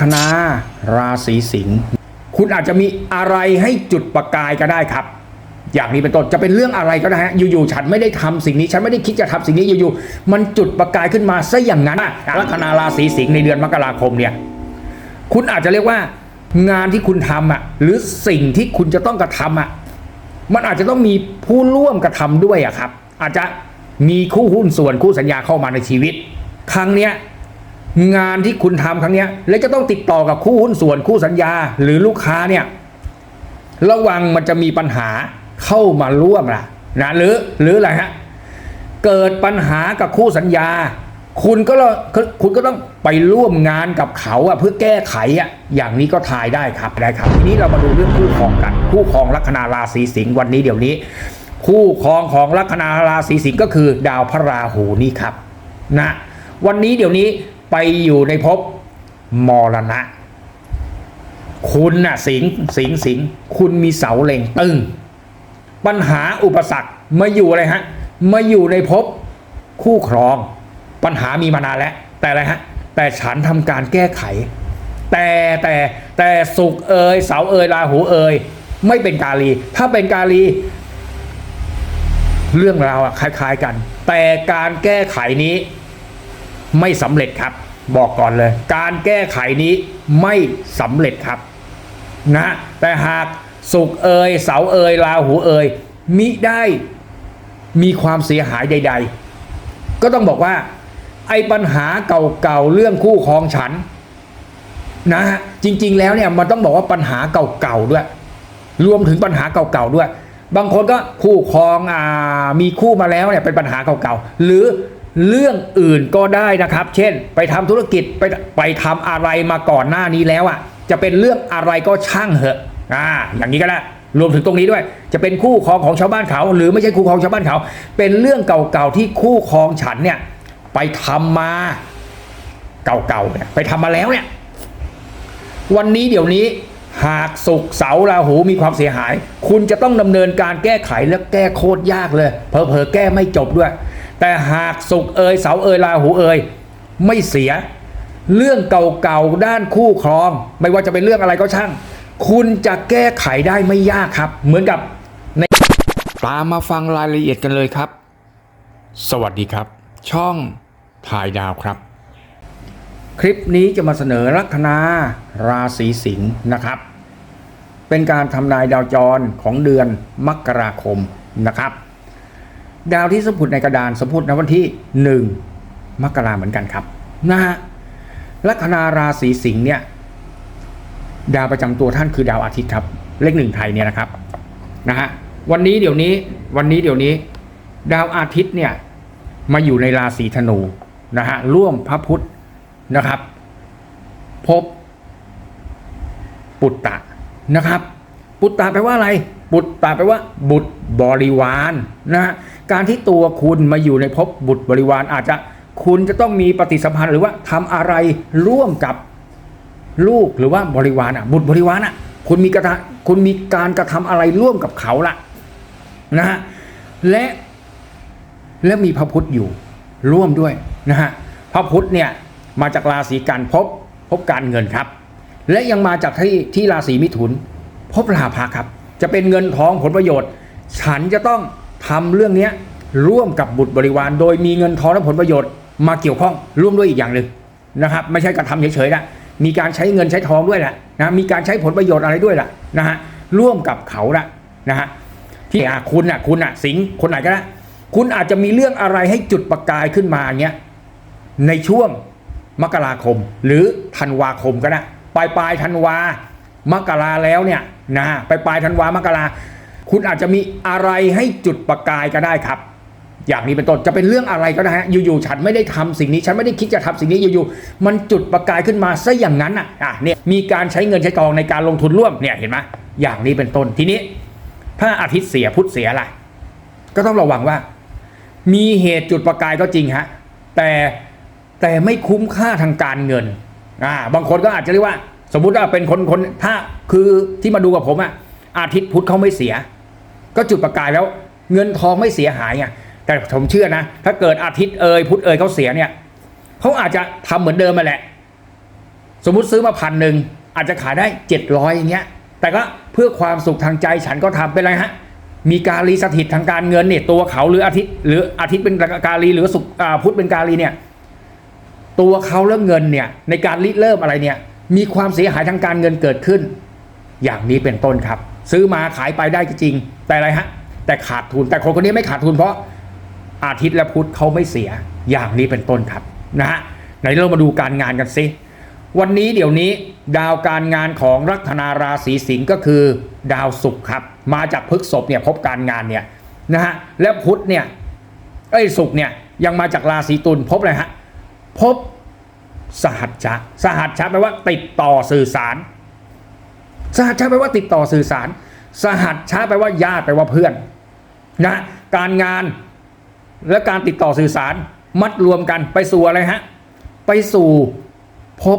คณาราศีสิงห์คุณอาจจะมีอะไรให้จุดประกายก็ได้ครับ อย่างนี้เป็นต้นจะเป็นเรื่องอะไรก็ได้ฮะอยู่ๆฉันไม่ได้ทำสิ่งนี้ ฉันไม่ได้คิดจะทำสิ่งนี้อยู่ๆมันจุดประกายขึ้นมาซะอย่างนั้นลัคนาราศีสิงห์ในเดือนมกราคมเนี่ยคุณอาจจะเรียกว่างานที่คุณทำอะหรือสิ่งที่คุณจะต้องกระทำอะมันอาจจะต้องมีผู้ร่วมกระทำด้วยอะครับ อาจจะมีคู่หุ้นส่วนคู่สัญญาเข้ามาในชีวิต ครั้งเนี้ย งานที่คุณทำครั้งนี้แล้วจะต้องติดต่อกับคู่หุ้นส่วนคู่สัญญา หรือลูกค้าเนี่ยระวังมันจะมีปัญหาเข้ามาร่วมล่ะนะหรือหรืออะไรฮะเกิดปัญหากับคู่สัญญา คุณก็ละคุณก็ต้องไปร่วมงานกับเขาอะเพื่อแก้ไขอะอย่างนี้ก็ทายได้ครับได้ครับ ทีนี้เรามาดูเรื่องคู่ครองกัน คู่ครองลัคนาราศีสิงห์วันนี้เดี๋ยวนี้ คู่ครองของลัคนาราศีสิงห์ก็คือดาวพระราหูนี่ครับนะวันนี้เดี๋ยวนี้ ไปอยู่ในภพมรณะ คุณน่ะสิงห์สิงห์สิงห์คุณมีเสาเล็งตึง ปัญหาอุปสรรคมาอยู่อะไรฮะมาอยู่ในภพคู่ครอง ปัญหามีมานานแล้ว แต่อะไรฮะแต่ฉันทำการแก้ไข แต่แต่แต่สุขเอยเสาเอยราหูเอยไม่เป็นกาลี ถ้าเป็นกาลี เรื่องราวอะคล้าย ๆกัน แต่การแก้ไขนี้ ไม่สำเร็จครับ บอกก่อนเลย การแก้ไขนี้ไม่สำเร็จครับนะแต่หากสุกเอยเสาเอยราหูเอยมิได้มีความเสียหายใด ๆ ก็ต้องบอกว่า ไอ้ปัญหาเก่าๆเรื่องคู่ครองฉันนะฮะจริง ๆ แล้วเนี่ยมันต้องบอกว่าปัญหาเก่าๆด้วย รวมถึงปัญหาเก่าๆด้วย บางคนก็คู่ครองอ่ามีคู่มาแล้วเนี่ยเป็นปัญหาเก่าๆหรือ เรื่องอื่นก็ได้นะครับ เช่น ไปทำธุรกิจไปไปทำอะไรมาก่อนหน้านี้แล้วอะ จะเป็นเรื่องอะไรก็ช่างเหอะอ่าอย่างนี้ก็ได้รวมถึงตรงนี้ด้วย จะเป็นคู่ครองของชาวบ้านเขา หรือไม่ใช่คู่ครองชาวบ้านเขา เป็นเรื่องเก่าๆที่คู่ครองฉันเนี่ยไปทำมาเก่าๆเนี่ยไปทำมาแล้วเนี่ยวันนี้เดี๋ยวนี้หากสุกร์เสาราหูมีความเสียหาย คุณจะต้องดำเนินการแก้ไขและแก้โคตรยากเลยเพอเพอแก้ไม่จบด้วย แต่หากสุกร์เอยเสาร์เอยราหูเอยไม่เสีย เรื่องเก่าๆด้านคู่ครอง ไม่ว่าจะเป็นเรื่องอะไรก็ช่าง คุณจะแก้ไขได้ไม่ยากครับ เหมือนกับในตามมาฟังรายละเอียดกันเลยครับ สวัสดีครับ ช่องถ่ายดาวครับ คลิปนี้จะมาเสนอลัคนาราศีสิงห์นะครับ เป็นการทำนายดาวจรของเดือนมกราคมนะครับ ดาวที่สมพุดในกระดานสมพุดในวันที่หนึ่งมกราเหมือนกันครับนะฮะลัคนาราศีสิงห์เนี่ยดาวประจำตัวท่านคือดาวอาทิตย์ครับ เลขหนึ่งไทยเนี่ยนะครับนะฮะวันนี้เดี๋ยวนี้วันนี้เดี๋ยวนี้ ดาวอาทิตย์เนี่ยมาอยู่ในราศีธนูนะฮะร่วมพระพุธนะครับ พบ ปุตตะนะครับ ปุตตะแปลว่าอะไร ปุตตะแปลว่า บุตรบริวารนะฮะ การที่ตัวคุณมาอยู่ในภพบุตรบริวารอาจจะคุณจะต้องมีปฏิสัมพันธ์หรือว่าทำอะไรร่วมกับลูกหรือว่าบริวารอะ บุตรบริวารอะ คุณมีกระทะคุณมีการกระทำอะไรร่วมกับเขาละนะฮะและและมีพระพุทธอยู่ร่วมด้วยนะฮะพระพุทธเนี่ยมาจากราศีกันพบพบการเงินครับ และยังมาจากที่ที่ราศีมิถุน พบลาภะครับ จะเป็นเงินทองผลประโยชน์ ฉันจะต้อง ทำเรื่องเนี้ร่วมกับบุตรบริวาร โดยมีเงินทองและผลประโยชน์มาเกี่ยวข้องร่วมด้วยอีกอย่างหนึ่งนะครับ ไม่ใช่การทำเฉยๆนะมีการใช้เงินใช้ทองด้วยแหละนะมีการใช้ผลประโยชน์อะไรด้วยล่ะนะฮะร่วมกับเขาละนะฮะที่อะคุณอะคุณอะสิงคนไหนก็ได้คุณอาจจะมีเรื่องอะไรให้จุดประกายขึ้นมาเงี้ยในช่วงมกราคม หรือธันวาคมก็ได้ปลายปลายธันวามกราแล้วเนี่ยนะปลายปลายธันวามกรา คุณอาจจะมีอะไรให้จุดประกายก็ได้ครับ อย่างนี้เป็นต้นจะเป็นเรื่องอะไรก็ได้ฮะอยู่ๆฉันไม่ได้ทำสิ่งนี้ฉันไม่ได้คิดจะทำสิ่งนี้อยู่ๆมันจุดประกายขึ้นมาซะอย่างนั้นอะอะเนี่ยมีการใช้เงินใช้ทองในการลงทุนร่วมเนี่ยเห็นไหมอย่างนี้เป็นต้นทีนี้ถ้าอาทิตย์เสียพุธเสียล่ะก็ต้องระวังว่า มีเหตุจุดประกายก็จริงฮะแต่แต่ไม่คุ้มค่าทางการเงินอ่าบางคนก็อาจจะเรียกว่า สมมุติว่าเป็นคนคนถ้าคือที่มาดูกับผมอะ อาทิตย์พุธเขาไม่เสีย ก็จุดประกายแล้วเงินทองไม่เสียหายไงแต่ผมเชื่อนะ ถ้าเกิดอาทิตย์เอยพุธเอยเขาเสียเนี่ยเขาอาจจะทำเหมือนเดิมมาแหละ สมมุติซื้อมาพันหนึ่งอาจจะขายได้เจ็ดร้อยอย่างเงี้ย แต่ก็เพื่อความสุขทางใจฉันก็ทำเป็นไรฮะมีการลีสถิตทางการเงินเนี่ยตัวเขาหรืออาทิตย์หรืออาทิตย์เป็นการลีหรือสุขพุธเป็นการลีเนี่ยตัวเขาเรื่องเงินเนี่ยในการริเริ่มอะไรเนี่ยมีความเสียหายทางการเงินเกิดขึ้น อย่างนี้เป็นต้นครับ ซื้อมาขายไปได้จริง แต่อะไรฮะ แต่ขาดทุนแต่คนคนนี้ไม่ขาดทุนเพราะอาทิตย์และพุธเขาไม่เสียอย่างนี้เป็นต้นครับนะฮะไหนเรามาดูการงานกันสิวันนี้เดี๋ยวนี้ดาวการงานของลัคนาราศีสิงห์ก็คือดาวศุกร์ครับ มาจากพฤกษภเนี่ยพบการงานเนี่ยนะฮะแล้วพุธเนี่ยเอ้ศุกร์เนี่ยยังมาจากราศีตุลพบอะไรฮะพบสหัชชะสหัชชะแปลว่าติดต่อสื่อสาร สหัชชะแปลว่าติดต่อสื่อสาร สหัชชะแปลว่าญาติแปลว่าเพื่อนนะการงานและการติดต่อสื่อสาร มัดรวมกันไปสู่อะไรฮะ ไปสู่พบ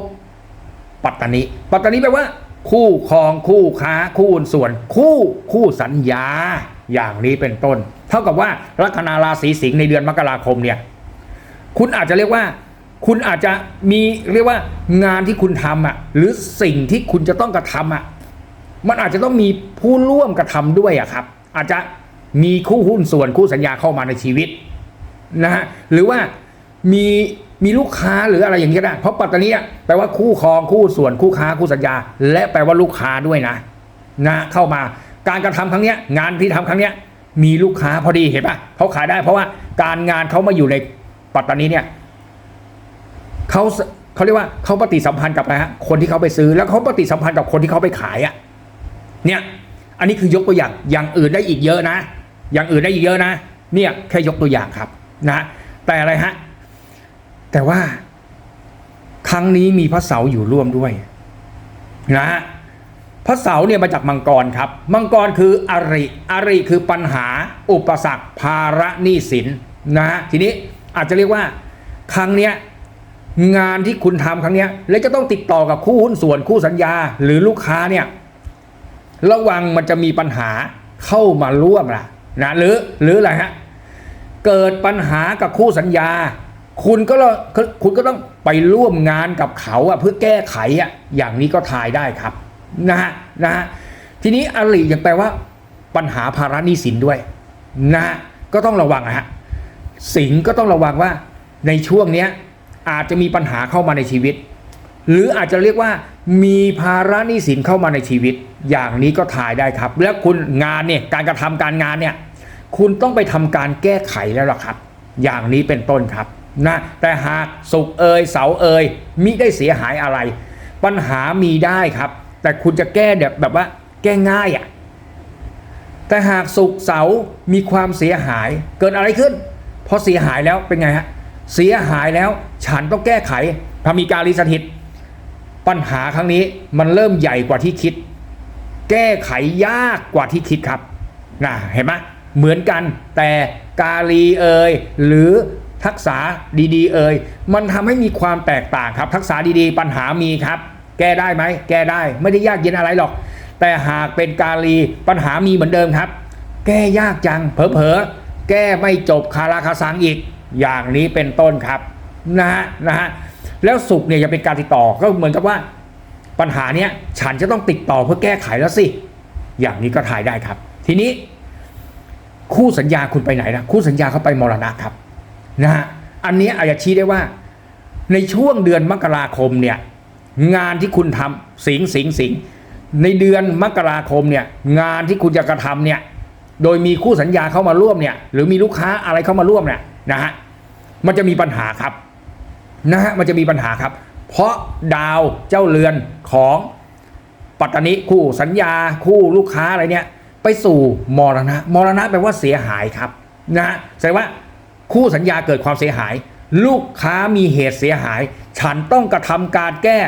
ปัตตานิปัตตานิแปลว่า คู่ครองคู่ค้า คู่ส่วน คู่คู่สัญญา อย่างนี้เป็นต้น เท่ากับว่าลัคนาราศีสิงห์ในเดือนมกราคมเนี่ยคุณอาจจะเรียกว่า คุณอาจจะมีเรียกว่างานที่คุณทำอะหรือสิ่งที่คุณจะต้องกระทำอะ มันอาจจะต้องมีผู้ร่วมกระทำด้วยอะครับ อาจจะมีคู่หุ้นส่วนคู่สัญญาเข้ามาในชีวิตนะฮะหรือว่ามีมีลูกค้าหรืออะไรอย่างนี้ก็ได้เพราะปัตตานีอะแปลว่าคู่ครองคู่ส่วนคู่ค้าคู่สัญญา และแปลว่าลูกค้าด้วยนะนะเข้ามาการกระทำครั้งเนี้ยงานที่ทำครั้งเนี้ยมีลูกค้าพอดีเห็นปะเขาขายได้เพราะว่าการงานเขามาอยู่ในปัตตานีเนี่ยเขาเขาเรียกว่าเขาปฏิสัมพันธ์กับอะไรฮะคนที่เขาไปซื้อแล้วเขาปฏิสัมพันธ์กับคนที่เขาไปขายอะ่ะ เนี่ยอันนี้คือยกตัวอย่างอย่างอื่นได้อีกเยอะนะ อย่างอื่นได้อีกเยอะนะเนี่ยแค่ยกตัวอย่างครับนะแต่อะไรฮะแต่ว่า ครั้งนี้มีพระเสาอยู่ร่วมด้วยนะฮะพระเสาเนี่ยมาจากมังกรครับ มังกรคืออริอริคือปัญหา อุปสรรคภาระหนี้สินนะฮะทีนี้อาจจะเรียกว่า ครั้งเนี้ยงานที่คุณทำครั้งเนี้ยแล้วจะต้องติดต่อกับคู่หุ้นส่วนคู่สัญญา หรือลูกค้าเนี่ย ระวังมันจะมีปัญหาเข้ามาร่วมล่ะนะหรือหรืออะไรฮะเกิดปัญหากับคู่สัญญา คุณก็ละคุณก็ต้องไปร่วมงานกับเขาอะเพื่อแก้ไขอะอย่างนี้ก็ทายได้ครับนะฮะนะฮะทีนี้อริยังแปลว่า ปัญหาภาระหนี้สินด้วยนะฮะก็ต้องระวังนะฮะสิงก็ต้องระวังว่าในช่วงเนี้ยอาจจะมีปัญหาเข้ามาในชีวิต หรืออาจจะเรียกว่า มีภาระหนี้สินเข้ามาในชีวิต อย่างนี้ก็ทายได้ครับ แล้วคุณงานเนี่ยการกระทำการงานเนี่ยคุณต้องไปทำการแก้ไขแล้วล่ะครับ อย่างนี้เป็นต้นครับนะแต่หากสุกเอยเสาเอยมิได้เสียหายอะไร ปัญหามีได้ครับ แต่คุณจะแก้แบบแบบว่า แก้ง่ายอะ่ะแต่หากสุกเสามีความเสียหายเกิดอะไรขึ้นพอเสียหายแล้วเป็นไงฮะเสียหายแล้วฉันต้องแก้ไขพมีการลิสถิต ปัญหาครั้งนี้มันเริ่มใหญ่กว่าที่คิด แก้ไขยากกว่าที่คิดครับนะเห็นไหมเหมือนกันแต่กาลีเอยหรือทักษะดีๆ เอยมันทำให้มีความแตกต่างครับ ทักษะดีๆ ปัญหามีครับ แก้ได้ไหมแก้ได้ไม่ได้ยากเย็นอะไรหรอก แต่หากเป็นกาลีปัญหามีเหมือนเดิมครับ แก้ยากจังเผลอๆแก้ไม่จบคาราคาซังอีก อย่างนี้เป็นต้นครับนะฮะนะฮะ แล้วสุขเนี่ยจะเป็นการติดต่อก็เหมือนกับว่า ปัญหาเนี้ยฉันจะต้องติดต่อเพื่อแก้ไขแล้วสิ อย่างนี้ก็ถ่ายได้ครับ ทีนี้ คู่สัญญาคุณไปไหนนะคู่สัญญาเขาไปมรณะครับนะฮะอันนี้อาจจะชี้ได้ว่า ในช่วงเดือนมกราคมเนี่ย งานที่คุณทำสิงสิงสิงในเดือนมกราคมเนี่ย งานที่คุณจะกระทำเนี่ย โดยมีคู่สัญญาเข้ามาร่วมเนี่ย หรือมีลูกค้าอะไรเข้ามาร่วมเนี่ยนะฮะมันจะมีปัญหาครับ นะฮะมันจะมีปัญหาครับ เพราะดาวเจ้าเรือนของปัตตานิคู่สัญญาคู่ลูกค้าอะไรเนี่ยไปสู่มรณะมรณะแปลว่าเสียหายครับนะฮะแสดงว่าคู่สัญญาเกิดความเสียหาย ลูกค้ามีเหตุเสียหาย ฉันต้องกระทำการแก้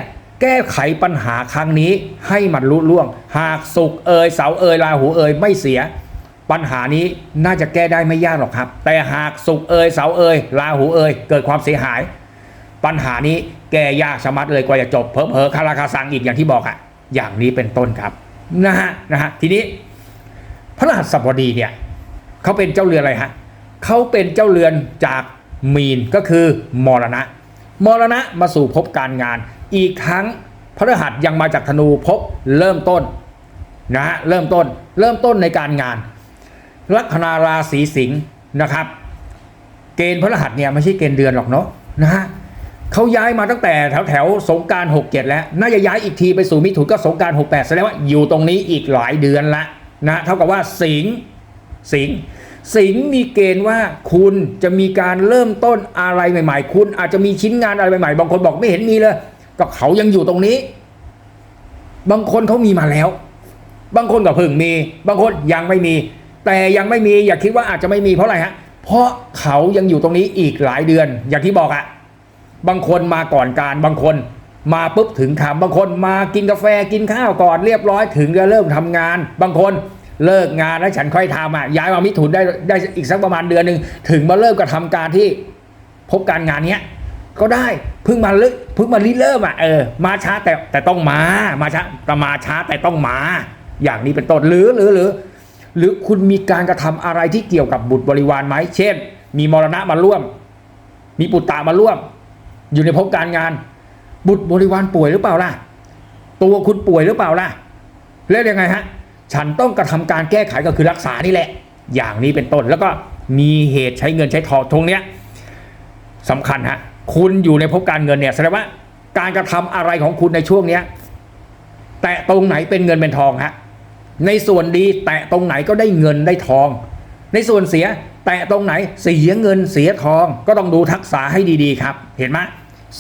แก้ไขปัญหาครั้งนี้ให้มันลุล่วง หากสุกเอยเสาเอยราหูเอยไม่เสีย ปัญหานี้น่าจะแก้ได้ไม่ยากหรอกครับ แต่หากสุกเอยเสาเอยราหูเอยเกิดความเสียหาย ปัญหานี้แก้ยากชะมัดเลยกว่าจะจบเพอเพอคาราคาซังอีกอย่างที่บอกอะอย่างนี้เป็นต้นครับนะฮะนะฮะทีนี้พระรหัสบดีเนี่ยเขาเป็นเจ้าเรือนอะไรฮะเขาเป็นเจ้าเรือนจากมีนก็คือมรณะ มรณะมาสู่ภพการงาน อีกทั้งพฤหัสยังมาจากธนูพบเริ่มต้นนะฮะเริ่มต้นเริ่มต้นในการงาน ลัคนาราศีสิงห์นะครับ เกณฑ์พฤหัสเนี่ยไม่ใช่เกณฑ์เดือนหรอกเนาะนะฮะ เขาย้ายมาตั้งแต่แถวแถวสงการหกเจ็ดแล้ว น่าจะย้ายอีกทีไปสู่มิถุนก็สงการหกแปดแสดงว่าอยู่ตรงนี้อีกหลายเดือนละนะเท่ากับว่าสิงสิงสิงมีเกณฑ์ว่าคุณจะมีการเริ่มต้นอะไรใหม่ ๆ คุณอาจจะมีชิ้นงานอะไรใหม่ๆ บางคนบอกไม่เห็นมีเลย ก็เขายังอยู่ตรงนี้ บางคนเขามีมาแล้ว บางคนก็เพิ่งมี บางคนยังไม่มี แต่ยังไม่มีอย่าคิดว่าอาจจะไม่มีเพราะอะไรฮะ เพราะเขายังอยู่ตรงนี้อีกหลายเดือน อย่างที่บอกอะ บางคนมาก่อนการบางคนมาปุ๊บถึงทำบางคนมากินกาแฟกินข้าวก่อนเรียบร้อยถึงจะเริ่มทำงาน บางคนเลิกงานแล้วฉันค่อยทำอะย้ายมามิถุนได้ได้อีกสักประมาณเดือนหนึ่งถึงมาเริ่มกระทำการที่พบการงานเนี้ยก็ได้เพิ่งมาเลิกเพิ่งมาริเริ่มอะเออมาช้าแต่แต่ต้องมามาช้าประมาช้าแต่ต้องมา อย่างนี้เป็นต้นหรือหรือหรือ หรือคุณมีการกระทำอะไรที่เกี่ยวกับบุตรบริวารไหมเช่น มีมรณะมาร่วม มีปุตตะมาร่วม อยู่ในภพการงาน บุตรบริวารป่วยหรือเปล่าล่ะ ตัวคุณป่วยหรือเปล่าล่ะ แล้วยังไงฮะ ฉันต้องกระทำการแก้ไขก็คือรักษานี่แหละ อย่างนี้เป็นต้นแล้วก็มีเหตุใช้เงินใช้ทองตรงเนี้ยสำคัญฮะคุณอยู่ในภพการเงินเนี่ยแสดงว่าการกระทำอะไรของคุณในช่วงเนี้ยแตะตรงไหนเป็นเงินเป็นทองฮะในส่วนดีแตะตรงไหนก็ได้เงินได้ทอง ในส่วนเสียแตะตรงไหนเสียเงินเสียทองก็ต้องดูทักษะให้ดีๆครับ เห็นไหม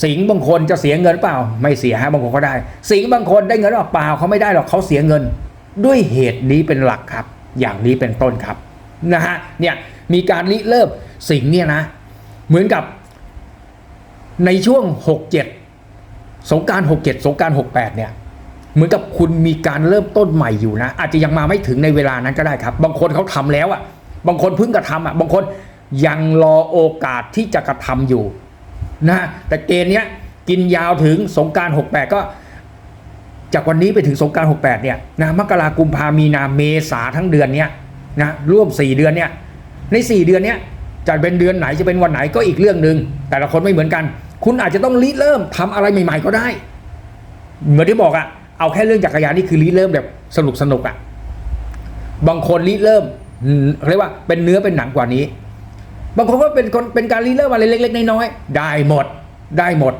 สิงบางคนจะเสียเงินเปล่า ไม่เสียฮะบางคนก็ได้ สิงบางคนได้เงินหรอเปล่าเขาไม่ได้หรอกเขาเสียเงิน ด้วยเหตุนี้เป็นหลักครับ อย่างนี้เป็นต้นครับนะฮะเนี่ยมีการริเริ่มสิงเนี่ยนะ เหมือนกับในช่วง 67 สงกราร 67 สงกราร 68 เนี่ย เหมือนกับคุณมีการเริ่มต้นใหม่อยู่นะ อาจจะยังมาไม่ถึงในเวลานั้นก็ได้ครับ บางคนเขาทำแล้วอะ บางคนเพิ่งกระทำอะ บางคนยังรอโอกาสที่จะกระทำอยู่ นะแต่เกณฑ์เนี้ยกินยาวถึงสงกราร 68 ก็ จากวันนี้ไปถึงสงกราร 68 เนี่ยนะมกรากุมภามีนาเมษาทั้งเดือนเนี้ยนะร่วม 4 เดือนเนี่ยใน 4 เดือนเนี้ยจะเป็นเดือนไหนจะเป็นวันไหนก็อีกเรื่องหนึ่งแต่ละคนไม่เหมือนกัน คุณอาจจะต้องริเริ่มทำอะไรใหม่ ๆ ก็ได้ เหมือนที่บอกอะเอาแค่เรื่องจักรยานนี่คือริเริ่มแบบสนุกสนุกอะบางคนริเริ่มเรียกว่าเป็นเนื้อเป็นหนังกว่านี้ บางคนก็เป็นคนเป็นการริเริ่มอะไรเล็ก ๆ น้อยๆได้หมดได้หมด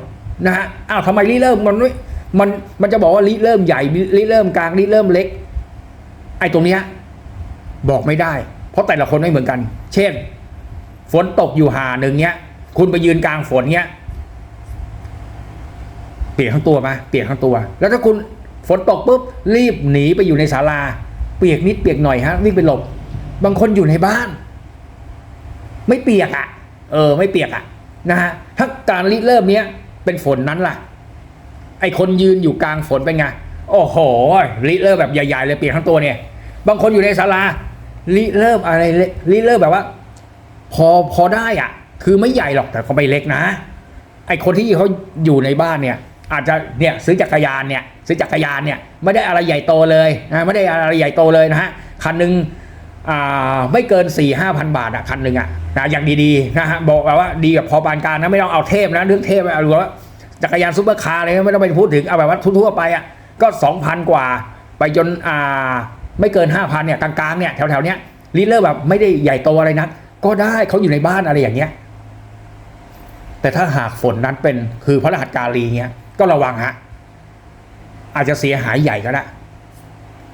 นะฮะอ้าวทำไมริเริ่มมันม่มันมันจะบอกว่าริเริ่มใหญ่ริเริ่มกลางริเริ่มเล็ก ไอ้ตรงเนี้ยบอกไม่ได้ เพราะแต่ละคนไม่เหมือนกัน เช่น ฝนตกอยู่หาหนึ่งเนี้ย คุณไปยืนกลางฝนเนี้ยเปียกทั้งตัวมาเปียกทั้งตัว แล้วถ้าคุณฝนตกปุ๊บรีบหนีไปอยู่ในศาลา เปียกนิดเปียกหน่อยฮะวิ่งไปหลบ บางคนอยู่ในบ้าน ไม่เปียกอะ่ะ เออ ไม่เปียกอะ่ะนะฮะถ้าการริเริ่มเนี้ยเป็นฝนนั้นล่ะ ไอคนยืนอยู่กลางฝนเป็นไงโอ้โหริเริ่มแบบใหญ่ๆเลยเปียกทั้งตัวเนี่ย บางคนอยู่ในศาลาริเริ่มอะไรล็กริเริ่มแบบว่า พอพอได้อะ คือไม่ใหญ่หรอกแต่ก็ไม่เล็กนะ ไอคนที่เขาอยู่ในบ้านเนี่ย อาจจะเนี่ยซื้อจักรยานเนี่ย ซื้อจักรยานเนี่ย ไม่ได้อะไรใหญ่โตเลยนะไม่ได้อะไรใหญ่โตเลยนะฮะคันหนึ่ง ไม่เกิน4ี่ห้าพันบาทอะคันหนึ่งอะนะอย่างดีๆนะฮะบอกแบบว่าดีแบบพอปานกลารนะไม่ต้องเอาเทพนะเรื่องเทพเอาหรือว่าจักรยานซุปเปอร์คาร์อะไรไม่ต้องไปพูดถึงเอาแบบว่าทั่วๆไปอะก็สองพันกว่า ไปจนอ่าไม่เกินห้าพันเนี่ยกลางๆเนี่ยแถวๆเนี้ยลีเลอร์แบบไม่ได้ใหญ่โตอะไรนัก ก็ได้เขาอยู่ในบ้านอะไรอย่างเงี้ยแต่ถ้าหากฝนนั้นเป็นคือพระรหัสกาลีเงี้ยก็ระวังฮะอาจจะเสียหายใหญ่ก็ได้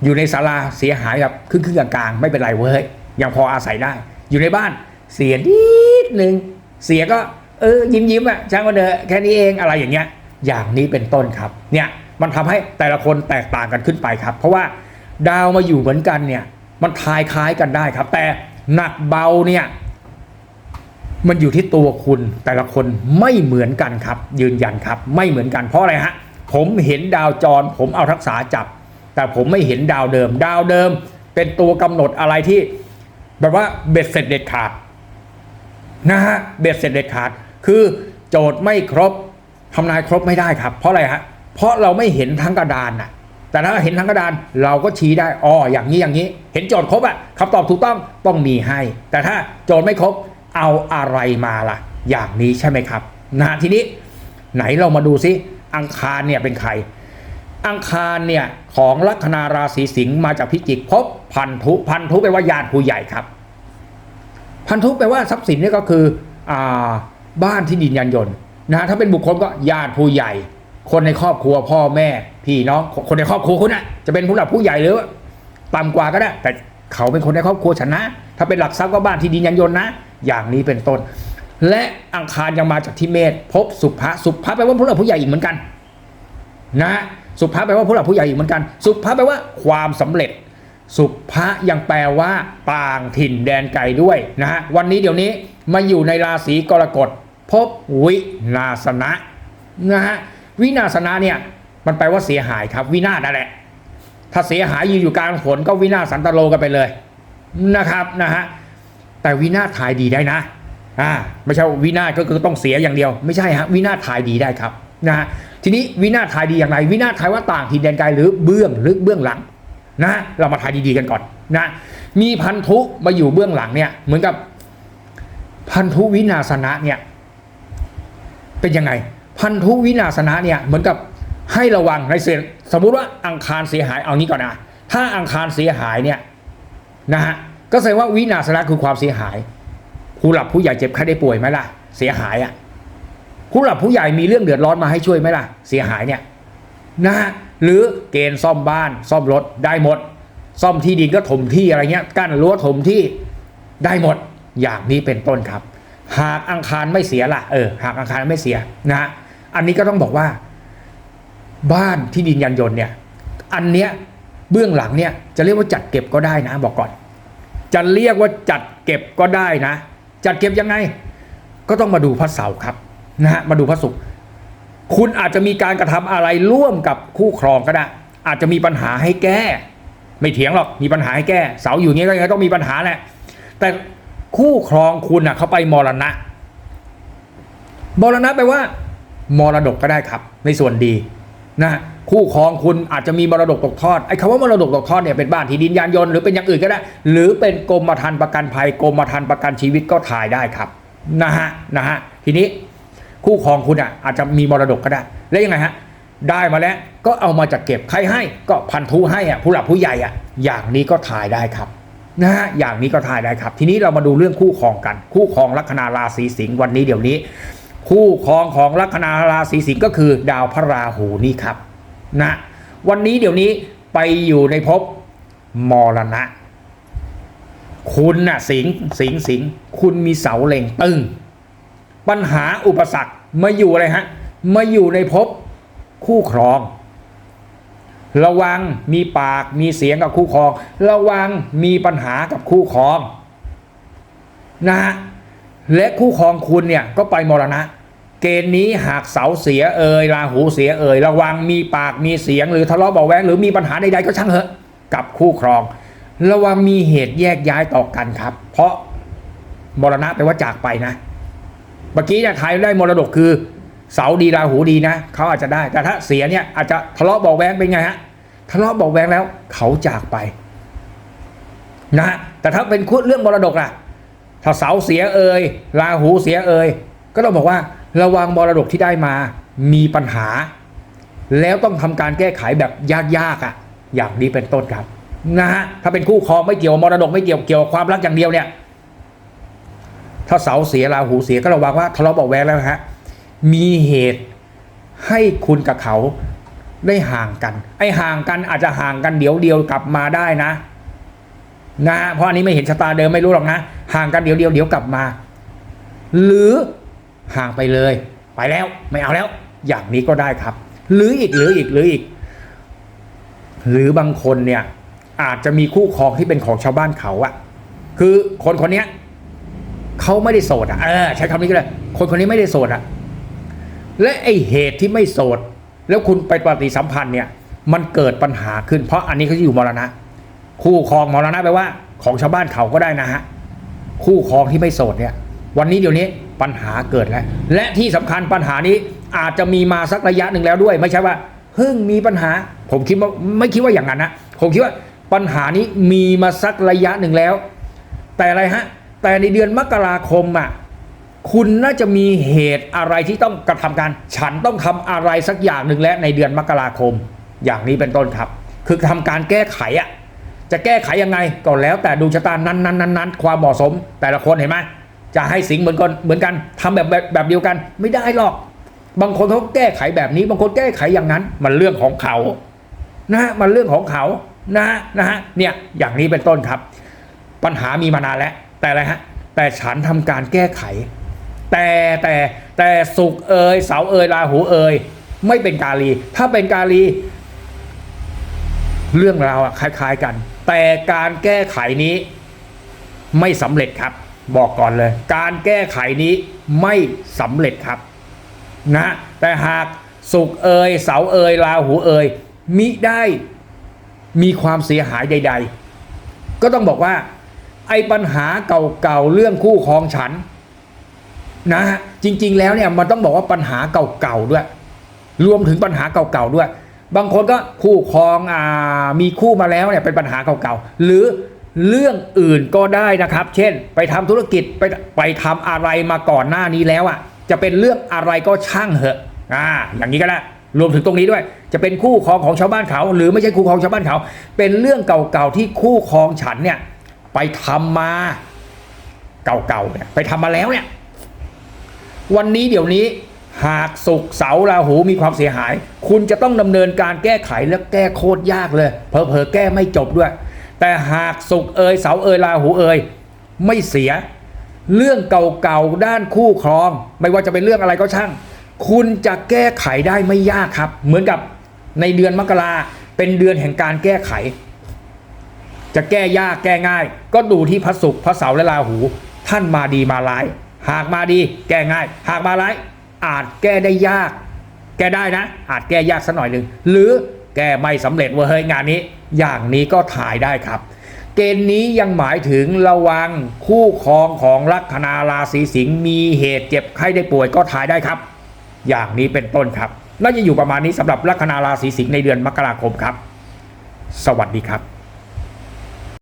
อยู่ในศาลาเสียหายแบบครึ่งครึ่งกลางๆไม่เป็นไรเว้ยยังพออาศัยได้ อยู่ในบ้านเสียนิดนึงเสียก็เออยิ้มยิ้มๆอะช่างก็เถอะแค่นี้เองอะไรอย่างเงี้ยอย่างนี้เป็นต้นครับเนี่ยมันทำให้แต่ละคนแตกต่างกันขึ้นไปครับ เพราะว่าดาวมาอยู่เหมือนกันเนี่ยมันทายคล้ายกันได้ครับ แต่หนักเบาเนี่ยมันอยู่ที่ตัวคุณแต่ละคนไม่เหมือนกันครับ ยืนยันครับ ไม่เหมือนกันเพราะอะไรฮะผมเห็นดาวจร ผมเอาทักษะจับ แต่ผมไม่เห็นดาวเดิม ดาวเดิม เป็นตัวกำหนดอะไรที่แบบว่าเบ็ดเสร็จเด็ดขาดนะฮะเบ็ดเสร็จเด็ดขาด คือโจทย์ไม่ครบทำนายครบไม่ได้ครับ เพราะอะไรฮะเพราะเราไม่เห็นทั้งกระดานน่ะ แต่ถ้าเห็นทั้งกระดานเราก็ชี้ได้อ๋ออย่างนี้อย่างนี้ เห็นโจทย์ครบอะคำตอบถูกต้องต้องมีให้ แต่ถ้าโจทย์ไม่ครบเอาอะไรมาล่ะ อย่างนี้ใช่ไหมครับนะทีนี้ไหนเรามาดูซิอังคารเนี่ยเป็นใคร อังคารเนี่ยของลัคนาราศีสิงห์มาจากพิจิกพบพันธุพันธุแปลว่าญาติผู้ใหญ่ครับ พันธุแปลว่าทรัพย์สินนี่ก็คืออบ้านที่ดินยานยนต์นะถ้าเป็นบุคคลก็ญาติผู้ใหญ่ คนในครอบครัวพ่อแม่ พี่น้องคนในครอบครัวคุณน่ะจะเป็นผู้หลักผู้ใหญ่หรือว่าต่ำกว่าก็ได้ แต่เขาเป็นคนในครอบครัวฉันนะ ถ้าเป็นหลักทรัพย์ก็บ้านที่ดินยานยนต์นะ อย่างนี้เป็นต้น และอังคารยังมาจากที่เมษพบสุภะสุภะแปลว่าผู้หลักผู้ใหญ่อีกเหมือนกัน นะ สุภาแปลว่าผู้หลักผู้ใหญ่อีกเหมือนกัน สุภาแปลว่าความสำเร็จ สุภะยังแปลว่าต่างถิ่นแดนไกลด้วยนะฮะวันนี้เดี๋ยวนี้มาอยู่ในราศีกรกฎพบวินาศนะนะฮะวินาศนะเนี่ยมันแปลว่าเสียหายครับ วินาศนั่นแหละ ถ้าเสียหายอยู่อยู่กลางฝนก็วินาศสันตโลกันไปเลยนะครับนะฮะแต่วินาศทายดีได้นะอ่าไม่ใช่วินาศก็คือต้องเสียอย่างเดียว ไม่ใช่ฮะวินาศทายดีได้ครับนะฮะ ทีนี้วินาศทายดีอย่างไร วินาศทายว่าต่างถิ่นแดนไกลหรือเบื้องลึกเบื้องหลังนะเรามาทายดีๆกันก่อนนะมีพันธุมาอยู่เบื้องหลังเนี่ยเหมือนกับพันธุวินาศนะเนี่ยเป็นยังไง พันธุวินาศนะเนี่ยเหมือนกับให้ระวังในเสียสมมุติว่าอังคารเสียหายเอานี้ก่อนนะถ้าอังคารเสียหายเนี่ยนะฮะก็แสดงว่าวินาศนะคือความเสียหาย ผู้หลับผู้ใหญ่เจ็บไข้ได้ป่วยไหมล่ะ เสียหายอะ ผู้หลับผู้ใหญ่มีเรื่องเดือดร้อนมาให้ช่วยไหมล่ะ เสียหายเนี่ยนะฮะหรือเกณฑ์ซ่อมบ้านซ่อมรถได้หมด ซ่อมที่ดินก็ถมที่อะไรเงี้ยกั้นรั้วถมที่ได้หมดอย่างนี้เป็นต้นครับ หากอังคารไม่เสียล่ะเออหากอังคารไม่เสียนะฮะอันนี้ก็ต้องบอกว่า บ้านที่ดินยันยนเนี่ยอันเนี้ยเบื้องหลังเนี่ยจะเรียกว่าจัดเก็บก็ได้นะบอกก่อน จะเรียกว่าจัดเก็บก็ได้นะ จัดเก็บยังไง ก็ต้องมาดูพระเสาครับ นะฮะมาดูพระศุกร์คุณอาจจะมีการกระทำอะไรร่วมกับคู่ครองก็ได้ อาจจะมีปัญหาให้แก้ ไม่เถียงหรอกมีปัญหาให้แก้ เสาอยู่อย่างงี้ก็ยังไงต้องมีปัญหาแหละแต่คู่ครองคุณอะเขาไปมรณะมรณะแปลว่ามรดกก็ได้ครับ ในส่วนดีนะคู่ครองคุณอาจจะมีมรดกตกทอดไอ้คำว่ามรดกตกทอดเนี่ยเป็นบ้านที่ดินยานยนต์หรือเป็นอย่างอื่นก็ได้ หรือเป็นกรมธรรม์ประกันภัยกรมธรรม์ประกันชีวิตก็ถ่ายได้ครับนะฮะนะฮะทีนี้ คู่ครองคุณอะอาจจะมีมรดกก็ได้ แล้วยังไงฮะได้มาแล้วก็เอามาจัดเก็บใครให้ก็พันธุให้อะผู้หลักผู้ใหญ่อะอย่างนี้ก็ถ่ายได้ครับนะฮะอย่างนี้ก็ถ่ายได้ครับ ทีนี้เรามาดูเรื่องคู่ครองกัน คู่ครองลัคนาราศีสิงห์วันนี้เดี๋ยวนี้ คู่ครองของลัคนาราศีสิงห์ก็คือดาวพระราหูนี่ครับนะวันนี้เดี๋ยวนี้ไปอยู่ในภพมรณะ คุณน่ะสิงห์สิงห์สิงห์คุณมีเสาเล็งตึง ปัญหาอุปสรรคมาอยู่อะไรฮะมาอยู่ในภพคู่ครอง ระวังมีปากมีเสียงกับคู่ครอง ระวังมีปัญหากับคู่ครองนะฮะและคู่ครองคุณเนี่ยก็ไปมรณะ เกณฑ์นี้หากเสาเสียเอ่ยราหูเสียเอ่ยระวังมีปากมีเสียงหรือทะเลาะเบาะแวงหรือมีปัญหาใดๆก็ช่างเถอะกับคู่ครอง ระวังมีเหตุแยกย้ายต่อกันครับ เพราะมรณะแปลว่าจากไปนะ มื่อกี้เนี่ยทายได้มรดกคือเสาดีราหูดีนะเขาอาจจะได้ แต่ถ้าเสียเนี่ยอาจจะทะเลาะเบาแวงเป็นไงฮะทะเลาะเบาแวงแล้วเขาจากไปนะฮะแต่ถ้าเป็นเรื่องมรดกล่ะ ถ้าเสาเสียเอ่ยราหูเสียเอ่ยก็ต้องบอกว่าระวังมรดกที่ได้มามีปัญหา แล้วต้องทำการแก้ไขแบบยากๆอะ อย่างนี้เป็นต้นครับนะฮะถ้าเป็นคู่ครองไม่เกี่ยวบมรดกไม่เกี่ยวเกี่ยวกับความรักอย่างเดียวเนี่ย ถ้าเสาเสียราหูเสียก็ระวังว่าทะเลาะเบาะแวงแล้วฮะมีเหตุให้คุณกับเขาได้ห่างกัน ไอ้ห่างกันอาจจะห่างกันเดี๋ยวเดียวกลับมาได้นะ นะเพราะอันนี้ไม่เห็นชะตาเดิมไม่รู้หรอกนะห่างกันเดี๋ยวเดียวเดี๋ยวกลับมา หรือห่างไปเลย ไปแล้วไม่เอาแล้ว อย่างนี้ก็ได้ครับ หรืออีกหรืออีกหรืออีก หรือบางคนเนี่ยอาจจะมีคู่ครองที่เป็นของชาวบ้านเขาอะคือคนคนนี้ เขาไม่ได้โสดอะเออใช้คำนี้ก็ได้คนคนนี้ไม่ได้โสดอะและไอเหตุที่ไม่โสด แล้วคุณไปปฏิสัมพันธ์เนี่ย มันเกิดปัญหาขึ้น เพราะอันนี้เขาจะอยู่มรณะ คู่ครองมรณะแปลว่า ของชาวบ้านเขาก็ได้นะฮะคู่ครองที่ไม่โสดเนี่ย วันนี้เดี๋ยวนี้ปัญหาเกิดแล้ว และที่สำคัญปัญหานี้อาจจะมีมาสักระยะหนึ่งแล้วด้วย ไม่ใช่ว่าเพิ่งมีปัญหา ผมคิดว่าไม่คิดว่าอย่างนั้นนะผมคิดว่าปัญหานี้มีมาสักระยะหนึ่งแล้ว แต่อะไรฮะ แต่ในเดือนมกราคมอะคุณน่าจะมีเหตุอะไรที่ต้องกระทำการ ฉันต้องทำอะไรสักอย่างหนึ่งและในเดือนมกราคม อย่างนี้เป็นต้นครับ คือทำการแก้ไขอะจะแก้ไขยังไงก็แล้วแต่ดวงชะตานั้นนั้นนั้นนั้นความเหมาะสม แต่ละคนเห็นไหมจะให้สิงเหมือนกันเหมือนกันทำแบบแบบแบบเดียวกันไม่ได้หรอก บางคนเขาแก้ไขแบบนี้ บางคนแก้ไขอย่างนั้น มันเรื่องของเขานะฮะมันเรื่องของเขานะนะฮะเนี่ยอย่างนี้เป็นต้นครับ ปัญหามีมานานแล้ว แต่อะไรฮะแต่ฉันทำการแก้ไข แต่แต่แต่สุกเอยเสาเอยราหูเอยไม่เป็นกาลี ถ้าเป็นกาลี เรื่องราวอะคล้าย ๆกัน แต่การแก้ไขนี้ไม่สำเร็จครับ บอกก่อนเลย การแก้ไขนี้ไม่สำเร็จครับนะแต่หากสุกเอยเสาเอยราหูเอยมิได้มีความเสียหายใด ๆ ก็ต้องบอกว่า ไอ้ปัญหาเก่าๆเรื่องคู่ครองฉัน นะฮะจริง ๆ แล้วเนี่ยมันต้องบอกว่าปัญหาเก่าๆด้วย รวมถึงปัญหาเก่าๆด้วย บางคนก็คู่ครองอ่ามีคู่มาแล้วเนี่ยเป็นปัญหาเก่าๆหรือเรื่องอื่นก็ได้นะครับ เช่น ไปทำธุรกิจไปไปทำอะไรมาก่อนหน้านี้แล้วอะ จะเป็นเรื่องอะไรก็ช่างเหอะอ่าอย่างนี้ก็ได้รวมถึงตรงนี้ด้วย จะเป็นคู่ครองของชาวบ้านเขา หรือไม่ใช่คู่ครองชาวบ้านเขา เป็นเรื่องเก่าๆที่คู่ครองฉันเนี่ย ไปทำมาเก่าๆเนี่ยไปทำมาแล้วเนี่ย วันนี้เดี๋ยวนี้หากสุกเสาราหูมีความเสียหาย คุณจะต้องดำเนินการแก้ไขและแก้โคตรยากเลยเพอเพอแก้ไม่จบด้วย แต่หากสุกเอยเสาเอยราหูเอยไม่เสีย เรื่องเก่าๆด้านคู่ครอง ไม่ว่าจะเป็นเรื่องอะไรก็ช่าง คุณจะแก้ไขได้ไม่ยากครับ เหมือนกับในเดือนมกราเป็นเดือนแห่งการแก้ไข จะแก้ยากแก้ง่าย ก็ดูที่พระศุกร์พระเสาร์และราหู ท่านมาดีมาร้าย หากมาดีแก้ง่าย หากมาร้าย อาจแก้ได้ยาก แก้ได้นะ อาจแก้ยากสักหน่อยหนึ่งหรือแก้ไม่สำเร็จเว่าเฮ้ยงานนี้ อย่างนี้ก็ถ่ายได้ครับ เกณฑ์นี้ยังหมายถึงระวังคู่ครองของลัคนาราศีสิงห์มีเหตุเจ็บไข้ได้ป่วยก็ถ่ายได้ครับ อย่างนี้เป็นต้นครับน่าจะอยู่ประมาณนี้สำหรับลัคนาราศีสิงห์ในเดือนมกราคมครับ สวัสดีครับ